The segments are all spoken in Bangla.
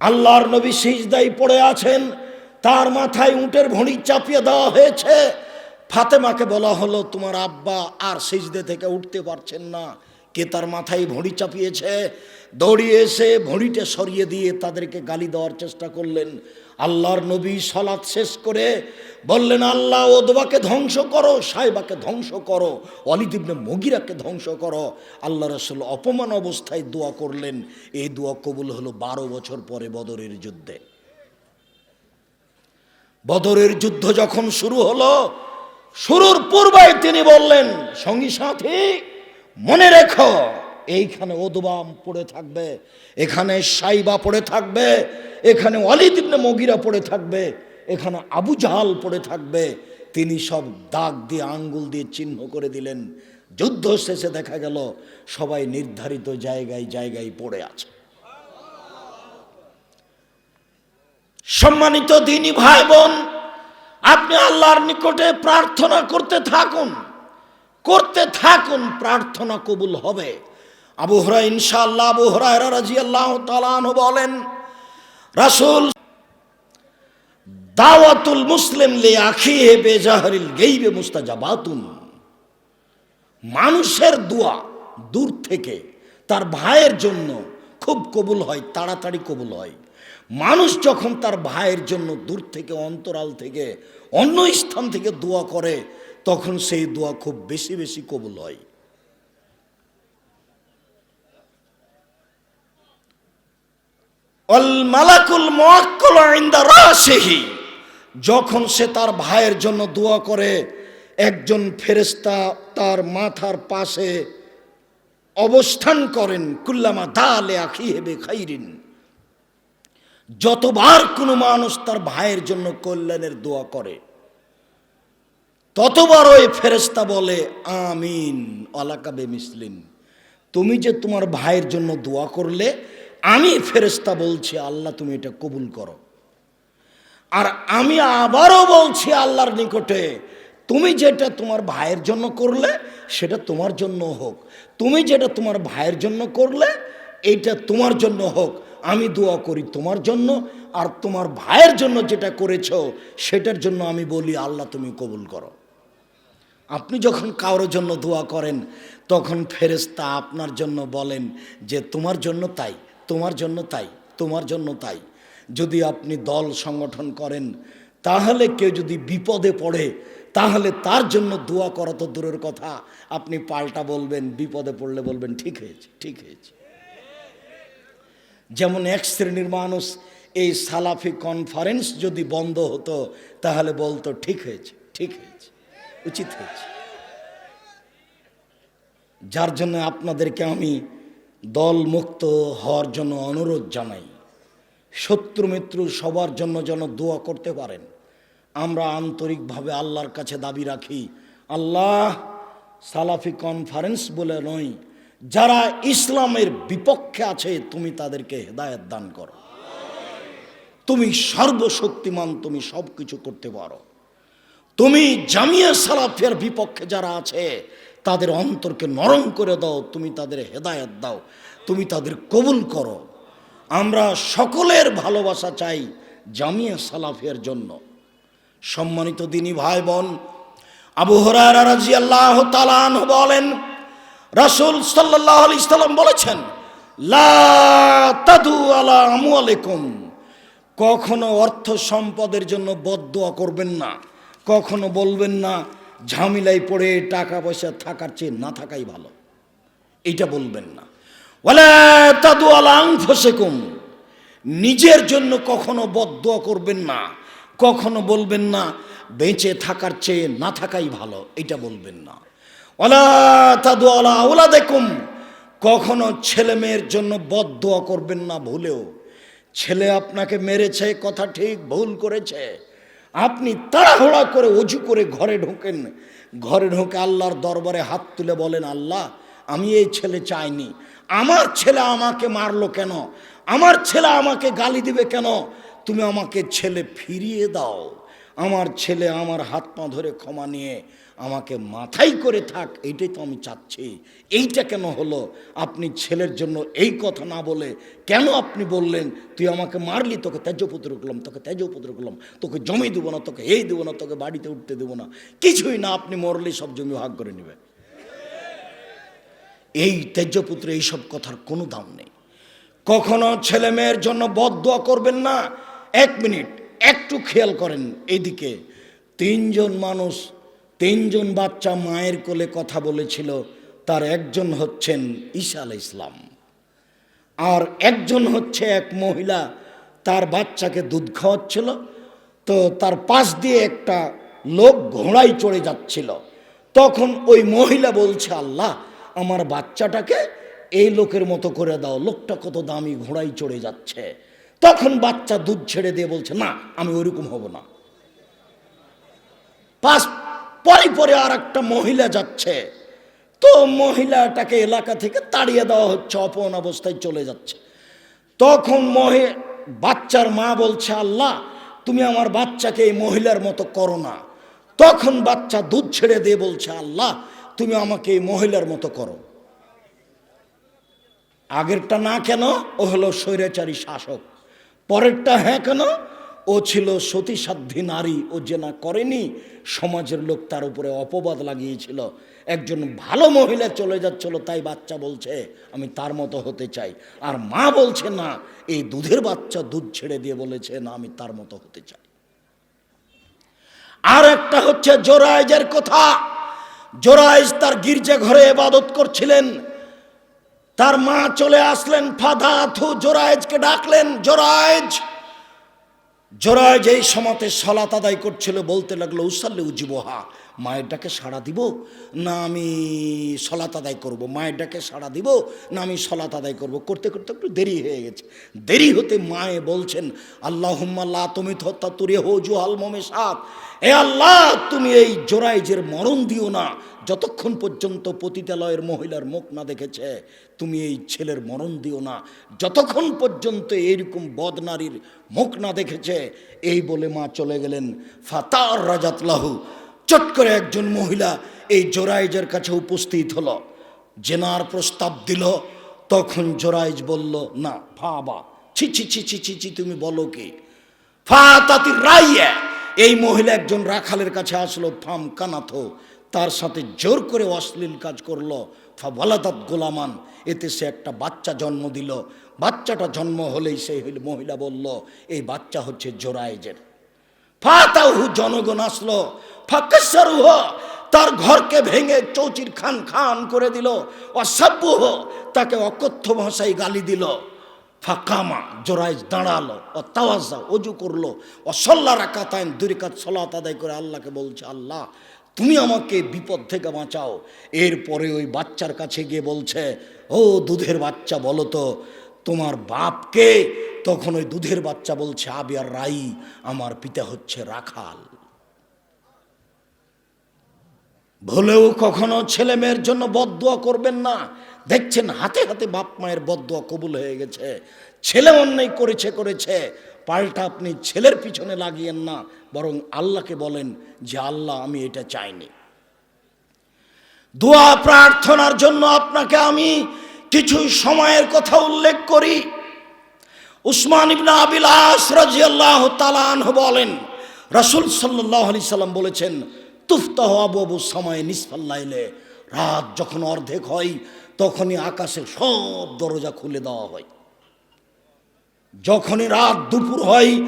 আল্লাহর নবী সিজদাই পড়ে আছেন, তার মাথায় উঁটের ভণি চাপিয়ে দেওয়া হয়েছে। ফাতেমাকে বলা হলো, তোমার আব্বা আর সিজদে থেকে উঠতে পারছেন না। কে তার মাথায় ভড়ি চাপিয়েছে? দৌড়িয়ে এসে ভড়িটা সরিয়ে দিয়ে তাদেরকে গালি দেওয়ার চেষ্টা করলেন। আল্লাহর নবী সলাৎ শেষ করে বললেন, আল্লাহ, ওদবাকে ধ্বংস করো, সাহেবাকে ধ্বংস করো অলিদিবনে মগিরাকে ধ্বংস করো। আল্লাহ রসুল অপমান অবস্থায় দোয়া করলেন। এই দোয়া কবুল হলো বারো বছর পরে বদরের যুদ্ধে। বদরের যুদ্ধ যখন শুরু হলো, শুরুর পূর্বে তিনি বললেন, সঙ্গী সাথী, মনে রেখো এইখানে ওদবাম পড়ে থাকবে, এখানে সাইবা পড়ে থাকবে, এখানে অলিদিবনে মগিরা পড়ে থাকবে, এখানে আবু জাহাল পড়ে থাকবে। তিনি সব দাগ দিয়ে, আঙ্গুল দিয়ে চিহ্ন করে দিলেন। যুদ্ধ শেষে দেখা গেল, সবাই নির্ধারিত জায়গায় জায়গায় পড়ে আছে। সম্মানিত দিনী ভাই বোন, আপনি আল্লাহর নিকটে প্রার্থনা করতে থাকুন। করতে থাকুন, প্রার্থনা কবুল হবে। আবু হরা ইনশাআল্লাহ আবু হরায়রা রাজিয়াল্লাহ তালানহ বলেন, রাসুল দাওয়াতুল মুসলিম লে আখিহে বেজাহরিল গেইবে মুস্তাজাবাতুন। মানুষের দোয়া দূর থেকে তার ভাইয়ের জন্য খুব কবুল হয়, তাড়াতাড়ি কবুল হয়। মানুষ যখন তার ভাইয়ের জন্য দূর থেকে, অন্তরাল থেকে, অন্য স্থান থেকে দোয়া করে, তখন সেই দোয়া খুব বেশি বেশি কবুল হয়। অল মালাকুল যখন সে তার ভাইয়ের জন্য দোয়া করে, একজন ফেরেস্তা তার মাথার পাশে অবস্থান করেন, কুল্লামা দালে আখি হেবে খাইরিন যতবার কোনো মানুষ তার ভাইয়ের জন্য কল্যাণের দোয়া করে, ততবার ওই ফেরেস্তা বলে, আমিন অলাকাবে মিসলিন তুমি যে তোমার ভাইয়ের জন্য দোয়া করলে আমি ফেরেস্তা বলছি, আল্লাহ তুমি এটা কবুল করো। আর আমি আবারও বলছি আল্লাহর নিকটে, তুমি যেটা তোমার ভাইয়ের জন্য করলে, সেটা তোমার জন্য হোক। তুমি যেটা তোমার ভাইয়ের জন্য করলে, এইটা তোমার জন্য হোক। আমি দোয়া করি তোমার জন্য, আর তোমার ভাইয়ের জন্য যেটা করেছ, সেটার জন্য আমি বলি, আল্লাহ তুমি কবুল করো। আপনি যখন কারোর জন্য দোয়া করেন, তখন ফেরেস্তা আপনার জন্য বলেন যে, তোমার জন্য তাই। তোমার জন্য তাই, তোমার জন্য তাই। যদি আপনি দল সংগঠন করেন, তাহলে কেউ যদি বিপদে পড়ে, তাহলে তার জন্য দোয়া করা তো দূরের কথা। আপনি পাল্টা বলবেন, বিপদে পড়লে বলবেন, ঠিক হয়েছে ঠিক হয়েছে। যেমন এক শ্রেণির মানুষ, এই সালাফি কনফারেন্স যদি বন্ধ হতো, তাহলে বলতো, ঠিক হয়েছে ঠিক হয়েছে, উচিত হয়েছে। যার জন্য আপনাদেরকে আমি দল মুক্ত হওয়ার জন্য অনুরোধ জানাই। শত্রু মিত্র সবার জন্য যেন দোয়া করতে পারেন। আমরা আন্তরিকভাবে আল্লাহর কাছে দাবি রাখি, আল্লাহ সালাফি কনফারেন্স বলে নয়, যারা ইসলামের বিপক্ষে আছে, তুমি তাদেরকে হেদায়ত দান করো। তুমি সর্বশক্তিমান, তুমি সব কিছু করতে পারো। তুমি জামিয়া সালাফিয়ার বিপক্ষে যারা আছে তাদের অন্তরকে নরম করে দাও, তুমি তাদের হেদায়ত দাও, তুমি তাদের কবুল করো। আমরা সকলের ভালোবাসা চাই জামিয়া সালাফের জন্য। সম্মানিত দিনী ভাই বোন আবু আল্লাহ তালান বলেন, রাসুল সাল্লাহ আলি সাল্লাম বলেছেন কখনো অর্থ সম্পদের জন্য বদদোয়া করবেন না, কখনো বলবেন না ঝামেলায় পড়ে টাকা পয়সা থাকার চেয়ে না থাকাই ভালো। এইটা বলবেন না। নিজের জন্য কখনো বদদোয়া করবেন না, কখনো বলবেন না, বেঁচে থাকার চেয়ে না থাকাই ভালো এটা বলবেন না। ওলা তাদু আলা ওলা দেখুম কখনো ছেলে মেয়ের জন্য বদদোয়া করবেন না ভুলেও। ছেলে আপনাকে মেরেছে, কথা ঠিক, ভুল করেছে। আপনি তাড়াহুড়া করে অজু করে ঘরে ঢোকেন। ঘরে ঢোকে আল্লাহর দরবারে হাত তুলে বলেন, আল্লাহ, আমি এই ছেলে চাইনি। আমার ছেলে আমাকে মারলো কেন? আমার ছেলে আমাকে গালি দিবে কেন? তুমি আমাকে ছেলে ফিরিয়ে দাও। আমার ছেলে আমার হাত পা ধরে ক্ষমা নিয়ে আমাকে মাথায় করে থাক, এইটাই তো আমি চাচ্ছি। এইটা কেন হলো? আপনি ছেলের জন্য এই কথা না বলে কেন আপনি বললেন, তুই আমাকে মারলি, তোকে তেজপুত্র করলাম তোকে তেজপুত্র করলাম তোকে জমি দেবো না, তোকে এই দেবো না, তোকে বাড়িতে উঠতে দেবো না। কিছুই না, আপনি মরলে সব জমি ভাগ করে নেবে। এই তেজপুত্র এইসব কথার কোনো দাম নেই। কখনো ছেলে মেয়ের জন্য বদদোয়া করবেন না। এক মিনিট, একটু খেয়াল করেন এইদিকে তিনজন মানুষ তিনজন বাচ্চা মায়ের কোলে কথা বলেছিল, তার একজন হচ্ছেন ঈশা আল ইসলাম আর একজন হচ্ছে এক মহিলা, তার বাচ্চাকে দুধ খাওয়াচ্ছিল, তো তার পাশ দিয়ে একটা লোক ঘোড়ায় চড়ে যাচ্ছিল। তখন ওই মহিলা বলছে, আল্লাহ, আমার বাচ্চাটাকে এই লোকের মতো করে দাও, লোকটা কত দামি ঘোড়ায় চড়ে যাচ্ছে। তখন বাচ্চা দুধ ছেড়ে দিয়ে বলছে, না, আমি ওইরকম হব না। পাশ পরে পরে আর একটা মহিলা যাচ্ছে। তো মহিলাটাকে এলাকা থেকে তাড়িয়ে দেওয়া হচ্ছে অপন অবস্থায় চলে যাচ্ছে। তখন মহে, বাচ্চার মা বলছে, আল্লাহ, তুমি আমার বাচ্চাকে এই মহিলার মতো করো না। তখন বাচ্চা দুধ ছেড়ে দিয়ে বলছে, আল্লাহ, তুমি আমাকে এই মহিলার মতো করো। আগেরটা না কেন, ও হলো স্বৈরাচারী শাসক। পরেরটা হ্যাঁ কেন ও ছিল সতীসাধ্যী নারী, ও যে না করেনি, সমাজের লোক তার উপরে অপবাদ লাগিয়েছিল। একজন ভালো মহিলা চলে যাচ্ছিল, তাই বাচ্চা বলছে, আমি তার মতো হতে চাই। আর মা বলছে, না, এই দুধের বাচ্চা দুধ ছেড়ে দিয়ে বলেছে, না, আমি তার মতো হতে চাই। আর একটা হচ্ছে জোরাইজের কথা। জোরাইজ তার গির্জা ঘরে এবাদত করছিলেন। তার মা চলে আসলেন ফাদা থু জোরাইজকে ডাকলেন জোরাইজ জোরাইজ এই সমাতে সলাত আদায় করছিল, বলতে লাগল, উসাল্লে উজিবহা মায়ের ডাকে সাড়া দিব না আমি সলাত আদায় করব? মায়ের ডাকে সাড়া দিব না আমি সলাত আদায় করব? করতে করতে একটু দেরি হয়ে গেছে। দেরি হতে মায়ে বলছেন আল্লাহ হুম্মাল্লাহ তুমি হত্যা তুরে হো জুহাল মোমে সাত এ আল্লাহ, তুমি এই জোরাইজের মরণ দিও না যতক্ষণ পর্যন্ত পতিতালয়ের মহিলার মুখ না দেখেছে, তুমি এই ছেলের মরণ দিও না। যতক্ষণ পর্যন্ত এইরকম বদনারীর মুখ না দেখেছে, এই বলে মা চলে গেলেন। ফাতার রাজাতলাহু চট করে একজন মহিলা এই জোরাইজের কাছে উপস্থিত হলো। জেনার প্রস্তাব দিল, তখন জোরাইজ বলল, না ফাবা ছি ছি ছি ছি ছি ছি, তুমি বলো কি? ফাতাতি রাইয়া! এই মহিলা একজন রাখালের কাছে আসলো, ফাম কানাথো তার সাথে জোর করে অশ্লীল কাজ করল। ফা বলাদাত গোলামান, এতে সে একটা বাচ্চা জন্ম দিল। বাচ্চাটা জন্ম হলেই হইল মহিলা বলল, এই বাচ্চা হচ্ছে জোরাইজের ফাতাহু জনগণ আসলো। ফাকাসারুহ, তার ঘরকে ভেঙে চৌচির খান খান করে দিল। অসাব্যহ তাকে অকথ্য ভাষায় গালি দিল। ফাকামা জোরাইজ দাঁড়াল ও তাওয়াজা অজু করল। ও সল্লা রাকাতায়ন দুরিকাত সলাত আদায় করে আল্লাহকে বলছে, আল্লাহ তুমি আমাকে বিপদ থেকে বাঁচাও। এরপরে ওই বাচ্চার কাছে গিয়ে বলছে, ও দুধের বাচ্চা, বলো তো, তোমার বাপকে তখন ওই দুধের বাচ্চা বলছে আবিয়ার রাই, আমার পিতা হচ্ছে রাখাল। ভুলেও কখনো ছেলে মেয়ের জন্য বদদোয়া করবেন না। দেখছেন, হাতে হাতে বাপ মায়ের বদদোয়া কবুল হয়ে গেছে। ছেলে অন্যায় করেছে করেছে। পাল্টা আপনি ছেলের পিছনে লাগিয়েন না, বরং আল্লাহকে বলেন যে, আল্লাহ, আমি এটা চাইনি। দোয়া প্রার্থনার জন্য আপনাকে আমি কিছু সময়ের কথা উল্লেখ করি। উসমান ইবনা আবিলাস রাজিয়াল্লাহ তালান বলেন, রাসুল সাল্লাহ আলি সাল্লাম বলেছেন, তুফতাহ আবু সময় নিসফাল্লাইলে রাত যখন অর্ধেক হয়, তখনই আকাশে সব দরজা খুলে দেওয়া হয়। যখনই রাত দুপুর হয়,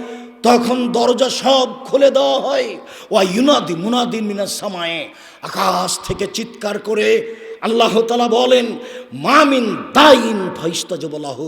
তখন দরজা সব খুলে দেওয়া হয়। ওয়া ইউনাদি মুনাদিন মিনার সময়ে। আকাশ থেকে চিৎকার করে আল্লাহ তালা বলেন, মামিন দাইন ফৈস্তাজ বলাহ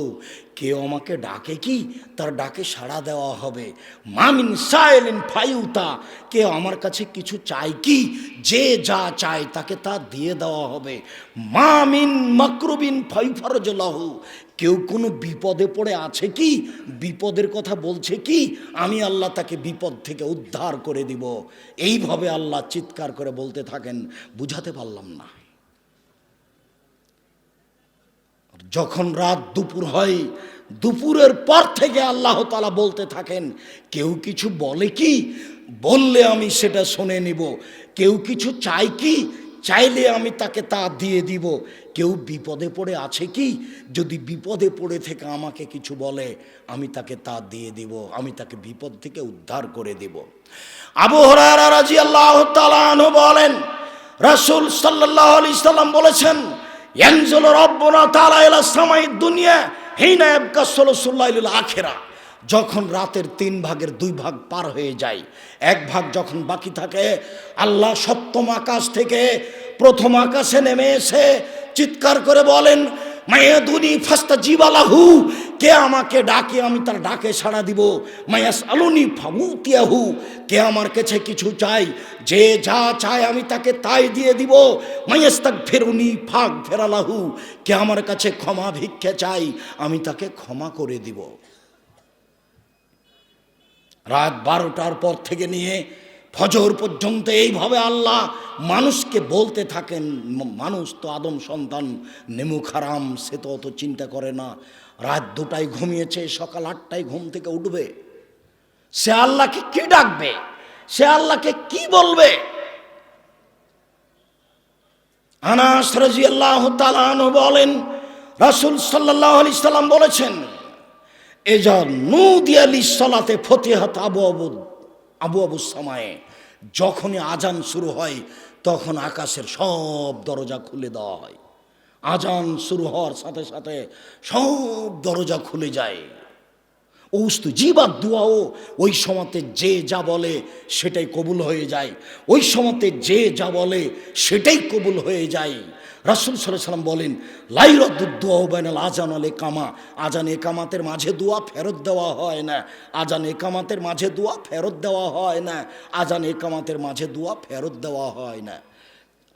কেউ আমাকে ডাকে কি? তার ডাকে সাড়া দেওয়া হবে। মামিন সাইলেন ফাইউতা কেউ আমার কাছে কিছু চায় কি? যে যা চায় তাকে তা দিয়ে দেওয়া হবে। মামিন মকরুবিন ফাইফরজলাহু কেউ কোনো বিপদে পড়ে আছে কি? বিপদের কথা বলছে কি? আমি আল্লাহ তাকে বিপদ থেকে উদ্ধার করে দিব। এইভাবে আল্লাহ চিৎকার করে বলতে থাকেন, বুঝাতে পারলাম না। যখন রাত দুপুর হয়, দুপুরের পর থেকে আল্লাহ তালা বলতে থাকেন, কেউ কিছু বলে কি? বললে আমি সেটা শুনে নিব। কেউ কিছু চাই কি? চাইলে আমি তাকে তা দিয়ে দিব। কেউ বিপদে পড়ে আছে কি? যদি বিপদে পড়ে থেকে আমাকে কিছু বলে, আমি তাকে তা দিয়ে দিব। আমি তাকে বিপদ থেকে উদ্ধার করে দিব। আবু হরারা রাজি আল্লাহ বলেন, রাসুল সাল্লাহ আলি সাল্লাম বলেছেন ইয়ানজুল যখন রাতের তিন ভাগের দুই ভাগ পার হয়ে যায়, এক ভাগ যখন বাকি থাকে, আল্লাহ সপ্তম আকাশ থেকে প্রথম আকাশে নেমে এসে চিৎকার করে বলেন মায়াদুনি ফাস্তা জিবালাহু, কে আমাকে ডাকে আমি তার ডাকে সাড়া দিব। মায়াস আলুনি ফাবুতিয়াহু কে আমার কাছে কিছু চাই যে যা চায় আমি তাকে তাই দিয়ে দিব। মায়াস্তাক ফেরুনি ফাগ ফেরালাহু কে আমার কাছে ক্ষমা ভিক্ষে চাই আমি তাকে ক্ষমা করে দিব। রাত বারোটার পর থেকে নিয়ে ফজর পর্যন্ত এইভাবে আল্লাহ মানুষকে বলতে থাকেন মানুষ তো আদম সন্তান, নেমু খারাম, সে তো অত চিন্তা করে না। রাত দুটায় ঘুমিয়েছে, সকাল আটটায় ঘুম থেকে উঠবে। সে আল্লাহকে কি ডাকবে? সে আল্লাহকে কি বলবে? আনাস রাজি আল্লাহ বলেন, রাসুল সাল্লাহ আলি সাল্লাম বলেছেন, এজা নুদিয়ালি সলাতে ফতেহাত আবু আবু আবু আবু সামায়ে, যখনই আজান শুরু হয়, তখন আকাশের সব দরজা খুলে দেওয়া হয়। আজান শুরু হওয়ার সাথে সাথে সব দরজা খুলে যায়। ওস্তু জীবাদ দুয়াও ওই সময়তে যে যা বলে সেটাই কবুল হয়ে যায়। ওই সময়তে যে যা বলে সেটাই কবুল হয়ে যায়। রাসুল সাল্লাম বলেন লাইরদ্দুয়াও বেনাল আজান আলে কামা আজান একামাতের মাঝে দোয়া ফেরত দেওয়া হয় না। আজান একামাতের মাঝে দোয়া ফেরত দেওয়া হয় না। আজান একামাতের মাঝে দোয়া ফেরত দেওয়া হয় না।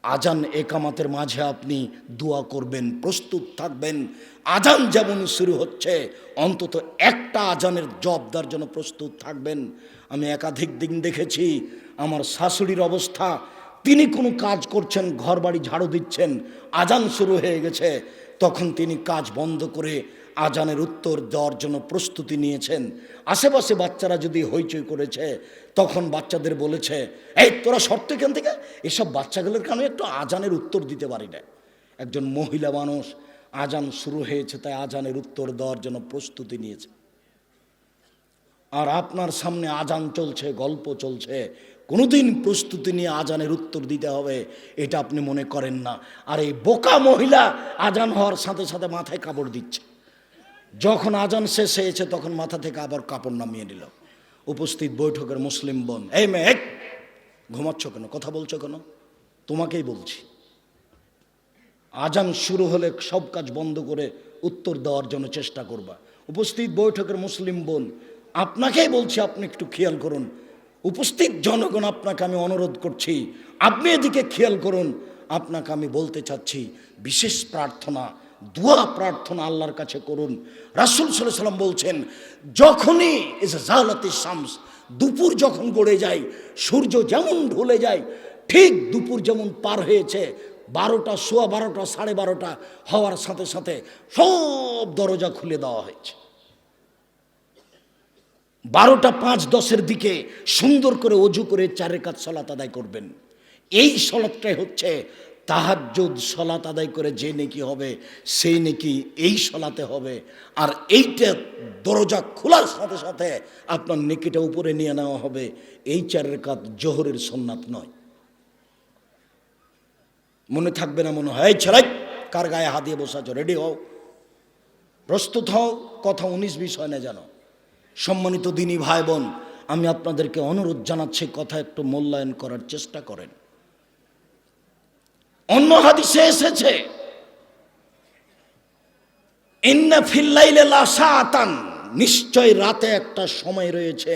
আজান একামাতের মাঝে আপনি দোয়া করবেন, প্রস্তুত থাকবেন। আজান যেমন শুরু হচ্ছে, অন্তত একটা আজানের জবদার জন্য প্রস্তুত থাকবেন। আমি একাধিক দিন দেখেছি, আমার শাশুড়ির অবস্থা তিনি কোনো কাজ করছেন ঘর বাড়ি ঝাড়ু দিচ্ছেন, আজান শুরু হয়ে গেছে। তখন তিনি কাজ বন্ধ করে আজানের উত্তর দেওয়ার জন্য প্রস্তুতি নিয়েছেন। আশেপাশে বাচ্চারা যদি হইচই করেছে, তখন বাচ্চাদের বলেছে, এই, তোরা শর্ত এখান থেকে? এসব বাচ্চাগুলোর কারণে একটু আজানের উত্তর দিতে পারি না? একজন মহিলা মানুষ আজান শুরু হয়েছে, তাই আজানের উত্তর দেওয়ার জন্য প্রস্তুতি নিয়েছে। আর আপনার সামনে আজান চলছে, গল্প চলছে কোনোদিন প্রস্তুতি নিয়ে আজানের উত্তর দিতে হবে এটা আপনি মনে করেন না। আর এই বোকা মহিলা আজান হওয়ার সাথে সাথে মাথায় কাপড় দিচ্ছে। যখন আজান শেষ হয়েছে তখন মাথা থেকে আবার কাপড় নামিয়ে নিল। উপস্থিত বৈঠকের মুসলিম বোন এই এই, ঘুমাচ্ছ কেন? কথা বলছো কেন? তোমাকেই বলছি। আজান শুরু হলে সব কাজ বন্ধ করে উত্তর দেওয়ার জন্য চেষ্টা করবা। উপস্থিত বৈঠকের মুসলিম বোন আপনাকেই বলছি আপনি একটু খেয়াল করুন। উপস্থিত জনগণ আপনাকে আমি অনুরোধ করছি। আপনি এদিকে খেয়াল করুন, আপনাকে আমি বলতে চাচ্ছি, বিশেষ প্রার্থনা, দোয়া প্রার্থনা আল্লাহর কাছে করুন। রাসুল সাল্লাহ সাল্লাম বলছেন, যখনই জালাতি শামস, দুপুর যখন গড়ে যায়, সূর্য যেমন ঢলে যায়, ঠিক দুপুর যেমন পার হয়েছে, বারোটা সোয়া বারোটা, সাড়ে বারোটা হওয়ার সাথে সাথে সব দরজা খুলে দেওয়া হয়েছে। বারোটা পাঁচ দশের দিকে সুন্দর করে অজু করে চারের কাজ সলাত আদায় করবেন। এই সলাতটাই হচ্ছে তাহাজ্জুদ সলাত আদায় করে যে নেকি হবে সেই নেকি এই সলাতে হবে। আর এইটা দরজা খোলার সাথে সাথে আপনার নেকিটা উপরে নিয়ে নেওয়া হবে। এই চারের কাজ জোহরের সন্ন্যাত নয়। মনে থাকবে না, মনে হয় ছেড়াই কার গায়ে হাত দিয়ে বসে আছো? রেডি হও। প্রস্তুত হও, কথা উনিশ বিষয় না জানো সম্মানিত দিনী ভাই বোন, আমি আপনাদেরকে অনুরোধ জানাচ্ছি, কথা একটু মূল্যায়ন করার চেষ্টা করেন। অন্য হাদিসে এসেছে লাসাতান নিশ্চয় রাতে একটা সময় রয়েছে,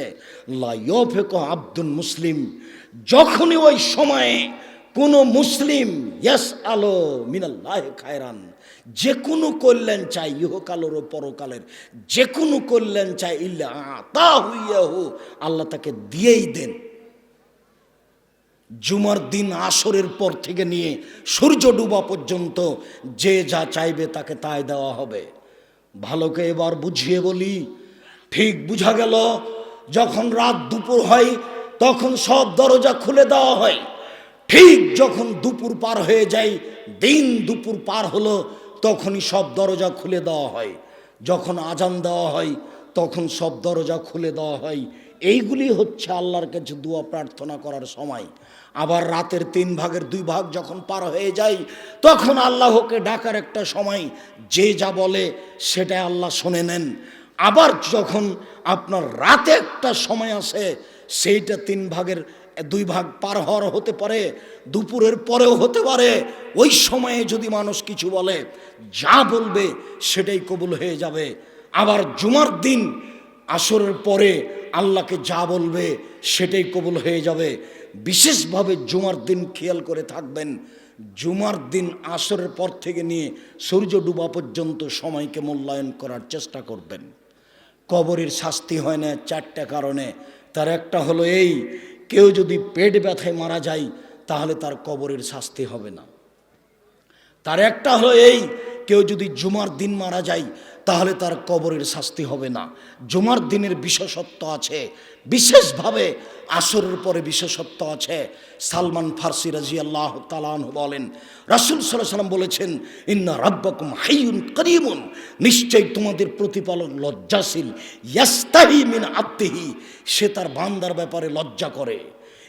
লা ইয়ফেক আব্দুল মুসলিম যখনই ওই সময়ে কোনো মুসলিম, ইয়াস আলো মিনাল্লাহ খায়রান যে কোনো কল্যাণ চাই ইহকালের ও পরকালের যে কোনো কল্যাণ চাই ইল্লা তা হইয়াহু আল্লাহ তাকে দিয়েই দেন। জুমার দিন আসরের পর থেকে নিয়ে সূর্য ডুবা পর্যন্ত যে যা চাইবে তাকে তাই দেওয়া হবে। ভালোকে এবার বুঝিয়ে বলি, ঠিক বুঝা গেল, যখন রাত দুপুর হয়, তখন সব দরজা খুলে দেওয়া হয়। ঠিক যখন দুপুর পার হয়ে যায়, দিন দুপুর পার হলো, তখনই সব দরজা খুলে দেওয়া হয়। যখন আজান দেওয়া হয়, তখন সব দরজা খুলে দেওয়া হয়। এইগুলি হচ্ছে আল্লাহর কাছে দোয়া, প্রার্থনা করার সময়। আবার রাতের তিন ভাগের দুই ভাগ যখন পার হয়ে যায়, তখন আল্লাহকে ডাকার একটা সময়, যে যা বলে সেটা আল্লাহ শুনে নেন। আবার যখন আপনার রাতে একটা সময় আসে, সেইটা তিন ভাগের দুই ভাগ পার হওয়ার হতে পারে, দুপুরের পরেও হতে পারে। ওই সময়ে যদি মানুষ কিছু বলে, যা বলবে সেটাই কবুল হয়ে যাবে। আবার জুমার দিন, আসরের পরে আল্লাহকে যা বলবে সেটাই কবুল হয়ে যাবে। বিশেষভাবে জুমার দিন খেয়াল করে থাকবেন, জুমার দিন আসরের পর থেকে নিয়ে সূর্য ডুবা পর্যন্ত সময়কে মূল্যায়ন করার চেষ্টা করবেন। কবরের শাস্তি হয় না চারটা কারণে। তার একটা হলো এই কেউ যদি পেট ব্যথায় মারা যায়, তাহলে তার কবরের শাস্তি হবে না। তার একটা হলো এই কেউ যদি জুমার দিন মারা যায়, তাহলে তার কবরের শাস্তি হবে না। জুমার দিনের বিশেষত্ব আছে। বিশেষভাবে আসরের পরে বিশেষত্ব আছে। সালমান ফার্সি রাজি আল্লাহ তালান বলেন, রাসুল সাল্লাম বলেছেন, ইন্না রাব্বাকুম হাইয়ুন করিমুন। নিশ্চয়ই তোমাদের প্রতিপালক লজ্জাশীল। ইয়াস্তাহি মিন আত্মিহি সে তার বান্দার ব্যাপারে লজ্জা করে।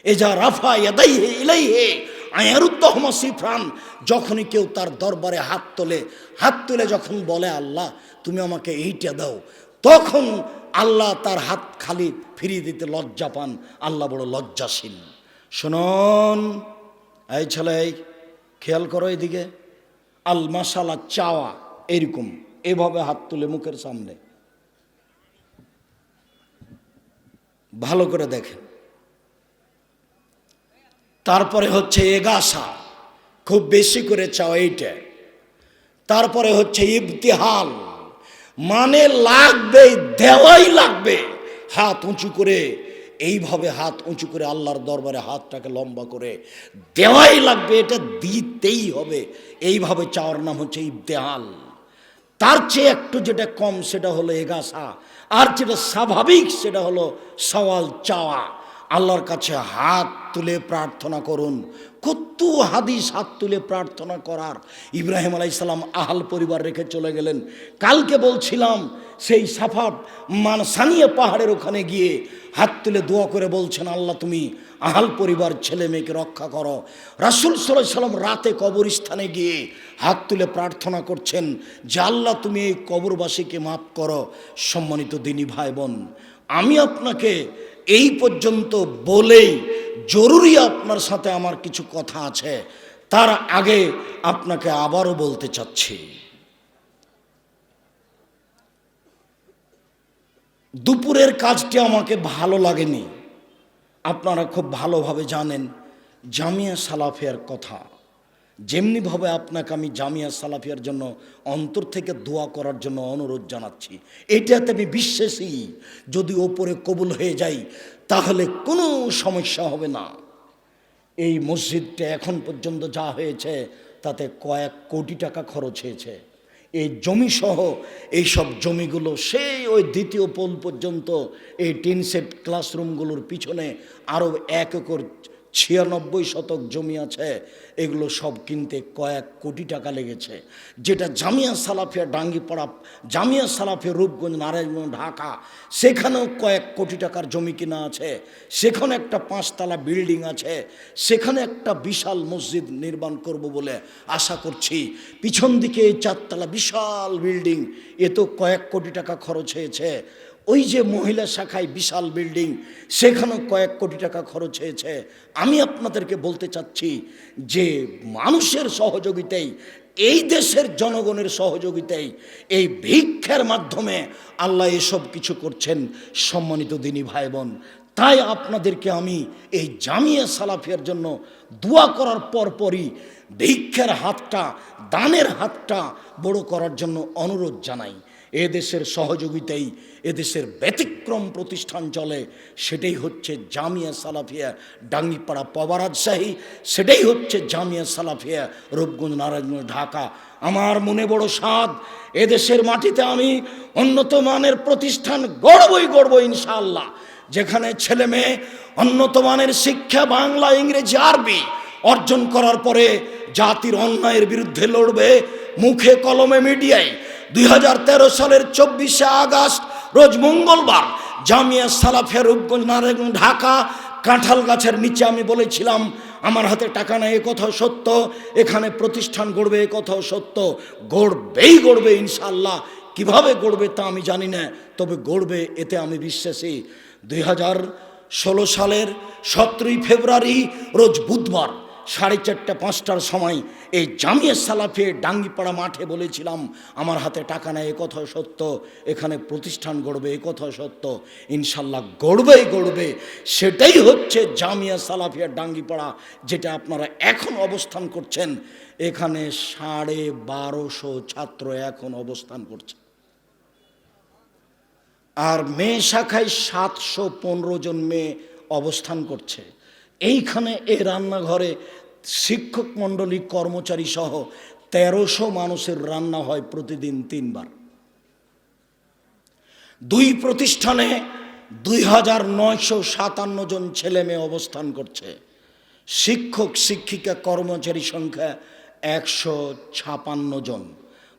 এজা রাফা ইয়াদাইহে ইলাইহে। আয়ারুদ্দহমা যখনই কেউ তার দরবারে হাত তোলে, হাত তুলে যখন বলে, আল্লাহ, তুমি আমাকে এইটা দাও, তখন আল্লাহ তার হাত খালি ফিরিয়ে দিতে লজ্জা পান। আল্লাহ বড় লজ্জাশীল। শুনুন, এই ছেলে খেয়াল করো এদিকে। আল মাসালা চাওয়া, এরকম। এভাবে হাত তুলে মুখের সামনে। ভালো করে দেখেন। তারপরে হচ্ছে এগাসা। খুব বেশি করে চাও এইটা। তারপরে হচ্ছে ইবতিহাল। মানে লাগবে, দেওয়াই লাগবে। হাত উঁচু করে, এইভাবে হাত উঁচু করে আল্লাহর দরবারে হাতটাকে লম্বা করে দেওয়াই লাগবে, এটা দিতেই হবে। এইভাবে চাওয়ার নাম হচ্ছে ইবতেহাল। তার চেয়ে একটু যেটা কম সেটা হলো এগাসা। আর যেটা স্বাভাবিক সেটা হলো সওয়াল চাওয়া। আল্লাহর কাছে হাত তুলে প্রার্থনা করুন। কত হাদিস হাত তুলে প্রার্থনা করার। ইব্রাহিম আলাইসাল্লাম আহাল পরিবার রেখে চলে গেলেন। কালকে বলছিলাম, সেই সাফাট মান সানিয়া পাহাড়ের ওখানে গিয়ে হাত তুলে দোয়া করে বলছেন, আল্লাহ তুমি আহাল পরিবার, ছেলে মেয়েকে রক্ষা করো। রাসুল সাল্লাহ সাল্লাম রাতে কবরস্থানে গিয়ে হাত তুলে প্রার্থনা করছেন, যে আল্লাহ তুমি এই কবরবাসীকে মাফ করো, সম্মানিত দিনী ভাই বোন। আমি আপনাকে এই পর্যন্ত বলেই জরুরি আপনার সাথে আমার কিছু কথা আছে। তার আগে আপনাকে আবারও বলতে চাচ্ছি। দুপুরের কাজটি আমাকে ভালো লাগেনি। আপনারা খুব ভালোভাবে জানেন, জামিয়া সালাফিয়ার কথা। যেমনিভাবে আপনাকে আমি জামিয়া সালাফিয়ার জন্য অন্তর থেকে দোয়া করার জন্য অনুরোধ জানাচ্ছি, এটাতে আমি বিশ্বাসী, যদি ওপরে কবুল হয়ে যাই, তাহলে কোনো সমস্যা হবে না। এই মসজিদটা এখন পর্যন্ত যা হয়েছে, তাতে কয়েক কোটি টাকা খরচ হয়েছে। এই জমি সহ এইসব জমিগুলো সেই ওই দ্বিতীয় পোল পর্যন্ত, এই টিন সেট ক্লাসরুমগুলোর পিছনে আরও এক একর ছিয়ানব্বই শতক জমি আছে, এগুলো সব কিনতে কয়েক কোটি টাকা লেগেছে। যেটা জামিয়া সালাফিয়া ডাঙ্গিপাড়া, জামিয়া সালাফিয়া রূপগঞ্জ, নারায়ণগঞ্জ, ঢাকা, সেখানেও কয়েক কোটি টাকার জমি কিনা আছে। সেখানে একটা পাঁচতলা বিল্ডিং আছে। সেখানে একটা বিশাল মসজিদ নির্মাণ করব বলে আশা করছি। পিছন দিকে এই চারতলা বিশাল বিল্ডিং, এ তো কয়েক কোটি টাকা খরচ হয়েছে। ওই যে মহিলা শাখায় বিশাল বিল্ডিং, সেখানেও কয়েক কোটি টাকা খরচ হয়েছে। আমি আপনাদেরকে বলতে চাচ্ছি যে মানুষের সহযোগিতাই এই দেশের জনগণের সহযোগিতায়, এই ভিক্ষার মাধ্যমে আল্লাহ এসব কিছু করছেন সম্মানিত দিনী ভাই বোন তাই আপনাদেরকে আমি এই জামিয়া সালাফিয়ার জন্য দোয়া করার পরপরই ভিক্ষার হাতটা, দানের হাতটা বড় করার জন্য অনুরোধ জানাই। এদেশের সহযোগিতাই এদেশের ব্যতিক্রম প্রতিষ্ঠান চলে, সেটাই হচ্ছে জামিয়া সালাফিয়া ডাঙ্গিপাড়া পবারাজশাহী সেটাই হচ্ছে জামিয়া সালাফিয়া রূপগঞ্জ নারায়ণগঞ্জ ঢাকা। আমার মনে বড় স্বাদ, এদেশের মাটিতে আমি উন্নত মানের প্রতিষ্ঠান গড়বই গড়ব ইনশাল্লাহ যেখানে ছেলে মেয়ে উন্নত মানের শিক্ষা, বাংলা, ইংরেজি, আরবি অর্জন করার পরে জাতির অন্যায়ের বিরুদ্ধে লড়বে মুখে কলমে মিডিয়ায়। দুই হাজার তেরো সালের চব্বিশে আগস্ট রোজ মঙ্গলবার জামিয়া সালাফিয়া রূপগঞ্জ, নারায়ণগঞ্জ, ঢাকা, কাঁঠাল গাছের নিচে আমি বলেছিলাম, আমার হাতে টাকা নেই, এ কথাও সত্য, এখানে প্রতিষ্ঠান গড়বে, এ কথাও সত্য, গড়বেই গড়বে ইনশাল্লাহ কীভাবে গড়বে তা আমি জানি না, তবে গড়বে, এতে আমি বিশ্বাসী। দুই হাজার ষোলো সালের সতেরোই ফেব্রুয়ারি, রোজ বুধবার সাড়ে চারটা, পাঁচটার সময় এই জামিয়া সালাফে ডাঙ্গিপাড়া মাঠে বলেছিলাম, আমার হাতে টাকা নেয় এ কথাও সত্য। এখানে প্রতিষ্ঠান গড়বে, এ কথাও সত্য। ইনশাল্লাহ গড়বেই গড়বে। সেটাই হচ্ছে জামিয়া সালাফিয়া ডাঙ্গিপাড়া, যেটা আপনারা এখন অবস্থান করছেন। এখানে সাড়ে বারোশো ছাত্র এখন অবস্থান করছে। আর মেয়ে শাখায় সাতশো পনেরো জন মেয়ে অবস্থান করছে। এইখানে এই রান্নাঘরে শিক্ষক মণ্ডলী কর্মচারী সহ তেরোশো মানুষের রান্না হয় প্রতিদিন তিনবার। দুই প্রতিষ্ঠানে দুই হাজার নয়শো সাতান্ন জন ছেলে মেয়ে অবস্থান করছে। শিক্ষক, শিক্ষিকা, কর্মচারী সংখ্যা একশো ছাপান্ন জন।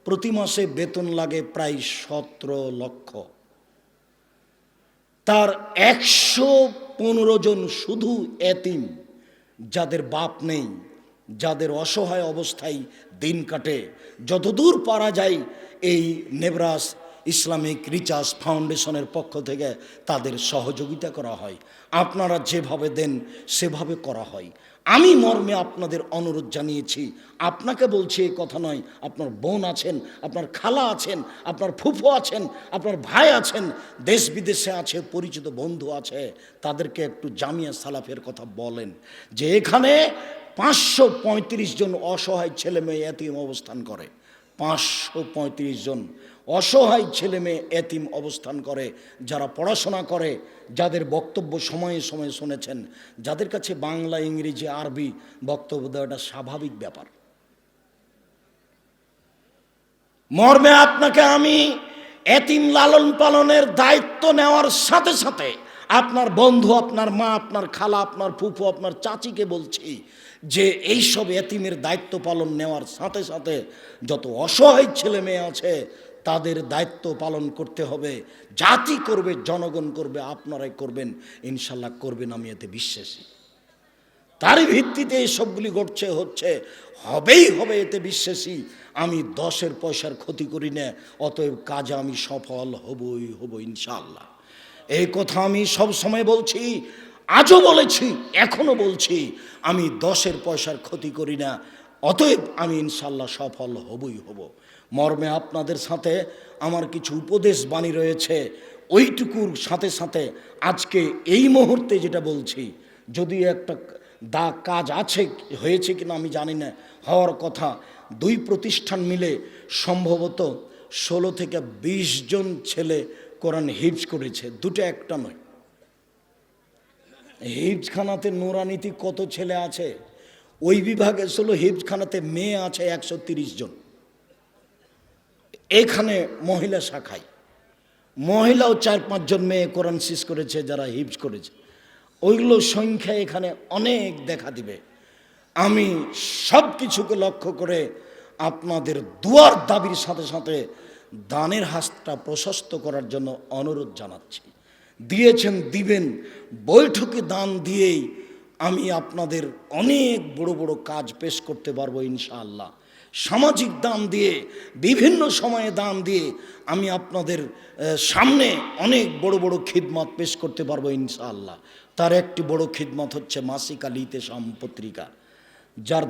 প্রতি মাসে বেতন লাগে প্রায় সতেরো লক্ষ। তার একশো পনেরো জন শুধু এতিম, যাদের বাপ নেই, যাদের অসহায় অবস্থায় দিন কাটে। যতদূর পারা যায়, এই নেবরাস ইসলামিক রিচার্জ ফাউন্ডেশনের পক্ষ থেকে তাদের সহযোগিতা করা হয়। আপনারা যেভাবে দেন, সেভাবে করা হয়। আমি মর্মে আপনাদের অনুরোধ জানিয়েছি। আপনাকে বলছি এই কথা নয়, আপনার বোন আছেন, আপনার খালা আছেন, আপনার ফুফু আছেন, আপনার ভাই আছেন, দেশ বিদেশে আছে, পরিচিত বন্ধু আছে, তাদেরকে একটু জামিয়া সালাফের কথা বলেন। যে এখানে পাঁচশো পঁয়ত্রিশ জন অসহায় ছেলে মেয়ে এতিম অবস্থান করে, পাঁচশো পঁয়ত্রিশ জন। অসহায় ছেলে মেয়ে এতিম অবস্থান করে, যারা পড়াশোনা করে, যাদের বক্তব্য সময়ে সময়ে শুনেছেন, যাদের কাছে বাংলা, ইংরেজি, আরবি বক্তব্য দেওয়াটা স্বাভাবিক ব্যাপার। মর্মে আপনাকে আমি এতিম লালন পালনের দায়িত্ব নেওয়ার সাথে সাথে আপনার বন্ধু, আপনার মা, আপনার খালা, আপনার ফুফু, আপনার চাচিকে বলছি যে এইসব এতিমের দায়িত্ব পালন নেওয়ার সাথে সাথে যত অসহায় ছেলে মেয়ে আছে তাদের দায়িত্ব পালন করতে হবে। জাতি করবে, জনগণ করবে, আপনারাই করবেন, ইনশাল্লাহ করবেন আমি এতে বিশ্বাসী। তারই ভিত্তিতে এই সবগুলি ঘটছে, হচ্ছে, হবেই হবে এতে বিশ্বাসী। আমি দশের পয়সার ক্ষতি করি না, অতএব কাজে আমি সফল হবই, হব ইনশাল্লাহ। এই কথা আমি সব সময় বলছি, আজও বলেছি এখনও বলছি, আমি দশের পয়সার ক্ষতি করি না, অতএব আমি ইনশাল্লাহ সফল হবই, হব। মর্মে আপনাদের সাথে আমার কিছু উপদেশ বাণী রয়েছে। ওইটুকুর সাথে সাথে আজকে এই মুহূর্তে যেটা বলছি, যদি একটা দা কাজ আছে, হয়েছে কিনা আমি জানি না, হওয়ার কথা, দুই প্রতিষ্ঠান মিলে সম্ভবত ষোলো থেকে ২০ জন ছেলে কোরআন হিপস করেছে, দুটো একটা নয়। হিপসখানাতে নোরানীতি কত ছেলে আছে? ওই বিভাগে ষোলো হিপসখানাতে মেয়ে আছে একশো জন। এখানে মহিলা শাখায়। মহিলাও চার পাঁচজন মেয়ে কোরআন শেষ করেছে, যারা হিপস করেছে। ওইগুলো সংখ্যা এখানে অনেক দেখা দিবে। আমি সব কিছুকে লক্ষ্য করে আপনাদের দুয়ার দাবির সাথে সাথে দানের হাতটা প্রশস্ত করার জন্য অনুরোধ জানাচ্ছি। দিয়েছেন, দিবেন। বৈঠকে দান দিয়েই আমি আপনাদের অনেক বড় বড় কাজ পেশ করতে পারব ইনশাআল্লাহ। সামাজিক দান দিয়ে, বিভিন্ন সময়ে দান দিয়ে আমি আপনাদের সামনে অনেক বড় বড় খিদমত পেশ করতে পারব ইনশাআল্লাহ। তার একটি বড় খিদমত হচ্ছে মাসিকা লিতে পত্রিকা যার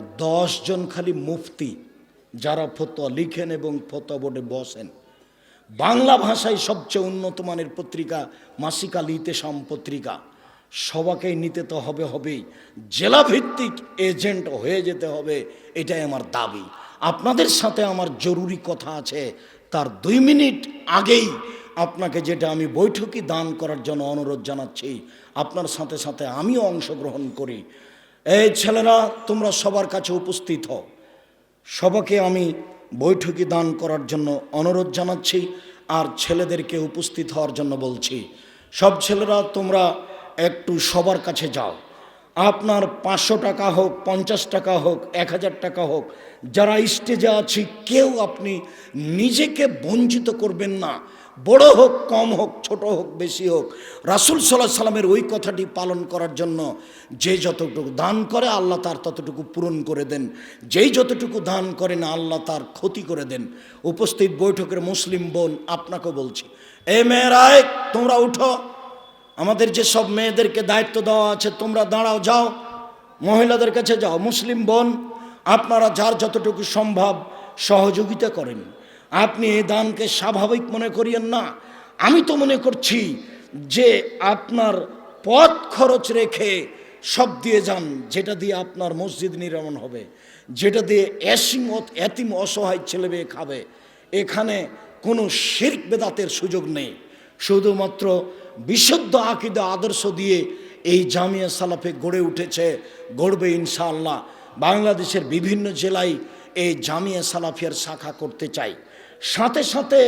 জন খালি মুফতি, যারা ফতোয়া লিখেন এবং ফতোয়া বোর্ডে বসেন। বাংলা ভাষায় সবচেয়ে উন্নত মানের পত্রিকা মাসিকা লিতে সাম পত্রিকা সবাকেই নিতে তো হবে হবেই। জেলাভিত্তিক এজেন্ট হয়ে যেতে হবে, এটাই আমার দাবি। আপনাদের সাথে আমার জরুরি কথা আছে। তার দুই মিনিট আগেই আপনাকে যেটা আমি বৈঠকি দান করার জন্য অনুরোধ জানাচ্ছি, আপনার সাথে সাথে আমিও অংশগ্রহণ করি। এই ছেলেরা, তোমরা সবার কাছে উপস্থিত হও। সবাকে আমি বৈঠকি দান করার জন্য অনুরোধ জানাচ্ছি আর ছেলেদেরকে উপস্থিত হওয়ার জন্য বলছি। সব ছেলেরা, তোমরা একটু সবার কাছে যাও। আপনার পাঁচশো টাকা হোক, পঞ্চাশ টাকা হোক, এক হাজার টাকা হোক, যারা স্টেজে আছি, কেউ আপনি নিজেকে বঞ্চিত করবেন না। বড় হোক, কম হোক, ছোট হোক, বেশি হোক, রাসুল সাল্লাহ সাল্লামের ওই কথাটি পালন করার জন্য যে যতটুকু দান করে, আল্লাহ তার ততটুকু পূরণ করে দেন। যেই যতটুকু দান করে না, আল্লাহ তার ক্ষতি করে দেন। উপস্থিত বৈঠকের মুসলিম বোন আপনাকে বলছি, এ মেয়েরায় তোমরা উঠো। আমাদের যে সব মেয়েদেরকে দায়িত্ব দেওয়া আছে, তোমরা দাঁড়াও, যাও। মহিলাদের কাছে যাও। মুসলিম বোন, আপনারা যার যতটুকু সম্ভব সহযোগিতা করেন। আপনি এই দানকে স্বাভাবিক মনে করিয়েন না। আমি তো মনে করছি যে আপনার পথ খরচ রেখে সব দিয়ে যান, যেটা দিয়ে আপনার মসজিদ নির্মাণ হবে, যেটা দিয়ে এসিম এতিম অসহায় ছেলে মেয়ে খাবে। এখানে কোনো শির্ক বেদাতের সুযোগ নেই। শুধুমাত্র বিশুদ্ধ আকিদা, আদর্শ দিয়ে এই জামিয়া সালাফে গড়ে উঠেছে, গড়বে ইনশাআল্লাহ। বাংলাদেশের বিভিন্ন জেলায় এই জামিয়া সালাফিয়ার শাখা করতে চাই। সাথে সাথে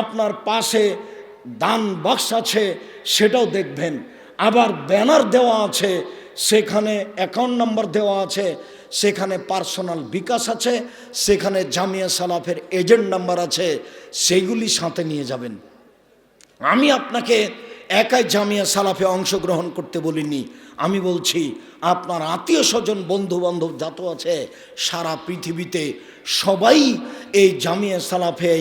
আপনার পাশে দান বক্স আছে, সেটাও দেখবেন। আবার ব্যানার দেওয়া আছে, সেখানে অ্যাকাউন্ট নাম্বার দেওয়া আছে, সেখানে পার্সোনাল বিকাশ আছে, সেখানে জামিয়া সালাফের এজেন্ট নাম্বার আছে, সেইগুলি সাথে নিয়ে যাবেন। আমি আপনাকে একাই জামিয়া সালাফে অংশগ্রহণ করতে বলিনি। আমি বলছি, আপনার আত্মীয় স্বজন বন্ধু বান্ধব যত আছে, সারা পৃথিবীতে সবাই এই জামিয়া সালাফে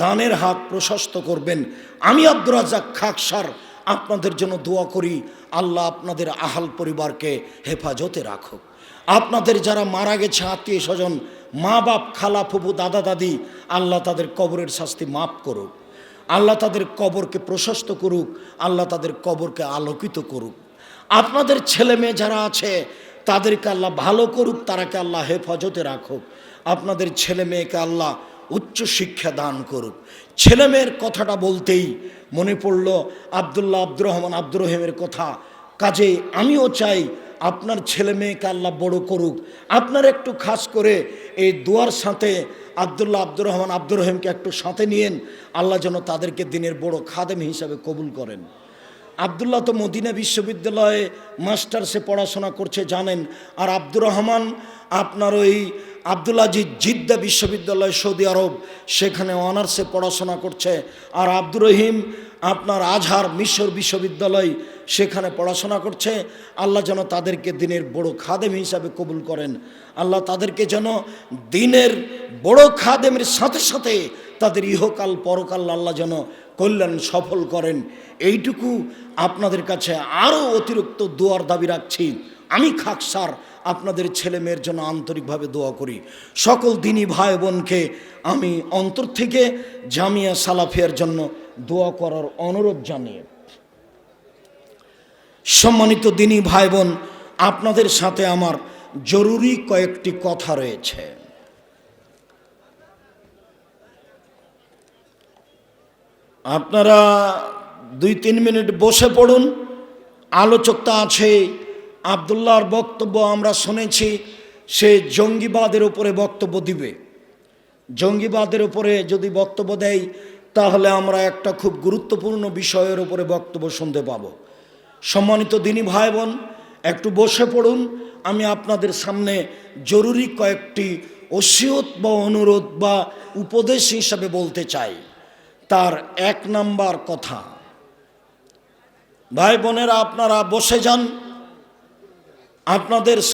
দানের হাত প্রশস্ত করবেন। আমি আব্দুর রাজাক খাকসার আপনাদের জন্য দোয়া করি, আল্লাহ আপনাদের আহাল পরিবারকে হেফাজতে রাখুক। আপনাদের যারা মারা গেছে, আত্মীয় স্বজন মা বাপ খালা ফুপু দাদা, দাদি, আল্লাহ তাদের কবরের শাস্তি মাফ করুক। আল্লাহ তাদের কবরকে প্রশস্ত করুক, আল্লাহ তাদের কবরকে আলোকিত করুক। আপনাদের ছেলে মেয়ে যারা আছে, তাদেরকে আল্লাহ ভালো করুক, তারাকে আল্লাহ হেফাজতে রাখুক। আপনাদের ছেলে মেয়েকে আল্লাহ উচ্চ শিক্ষা দান করুক। ছেলে মেয়ের কথাটা বলতেই মনে পড়ল আবদুল্লাহ আব্দুর রহমান আব্দুর রহিমের কথা। কাজে আমিও চাই আপনার ছেলে মেয়েকে আল্লাহ বড় করুক। আপনার একটু খাস করে এই দুয়ার সাথে আবদুল্লাহ আব্দুর রহমান আব্দুর রহিমকে একটু সাথে নিয়েন, আল্লাহ যেন তাদেরকে দিনের বড় খাদেম হিসাবে কবুল করেন। আবদুল্লাহ তো মদিনা বিশ্ববিদ্যালয়ে মাস্টার্সে পড়াশোনা করছে, জানেন। আর আব্দুর রহমান আপনার ওই আবদুল্লাহ জি জিদ্দা বিশ্ববিদ্যালয়, সৌদি আরব, সেখানে অনার্সে পড়াশোনা করছে। আর আব্দুর রহিম আপনার আজহার মিশর বিশ্ববিদ্যালয় সেখানে পড়াশোনা করছে। আল্লাহ যেন তাদেরকে দিনের বড় খাদেম হিসাবে কবুল করেন। আল্লাহ তাদেরকে যেন দিনের বড় খাদেমের সাথে সাথে তাদের ইহকাল, পরকাল আল্লাহ যেন কল্যাণ সফল করেন। এইটুকু আপনাদের কাছে আরও অতিরিক্ত দোয়ার দাবি রাখছি। আমি খাকসার আপনাদের ছেলে মেয়ের জন্য আন্তরিকভাবে দোয়া করি। সকল দিনী ভাই বোনকে আমি অন্তর থেকে জামিয়া সালাফিয়ার জন্য দোয়া করার অনুরোধ জানিয়ে সম্মানিত দিনী ভাই বোন আপনাদের সাথে আমার জরুরি কয়েকটি কথা রয়েছে। আপনারা দুই তিন মিনিট বসে পড়ুন। আলোচকটা আছে, আবদুল্লাহর বক্তব্য আমরা শুনেছি, সে জঙ্গিবাদের উপরে বক্তব্য দিবে। জঙ্গিবাদের উপরে যদি বক্তব্য দেয়, তাহলে আমরা একটা খুব গুরুত্বপূর্ণ বিষয়ের উপরে বক্তব্য শুনতে পাবো। সম্মানিত দিনী ভাই বোন, একটু বসে পড়ুন। আমি আপনাদের সামনে জরুরি কয়েকটি ওসিয়ত বা অনুরোধ বা উপদেশ হিসাবে বলতে চাই। তার এক নাম্বার কথা। ভাই বোনেরা, আপনারা বসে যান। আপনাদের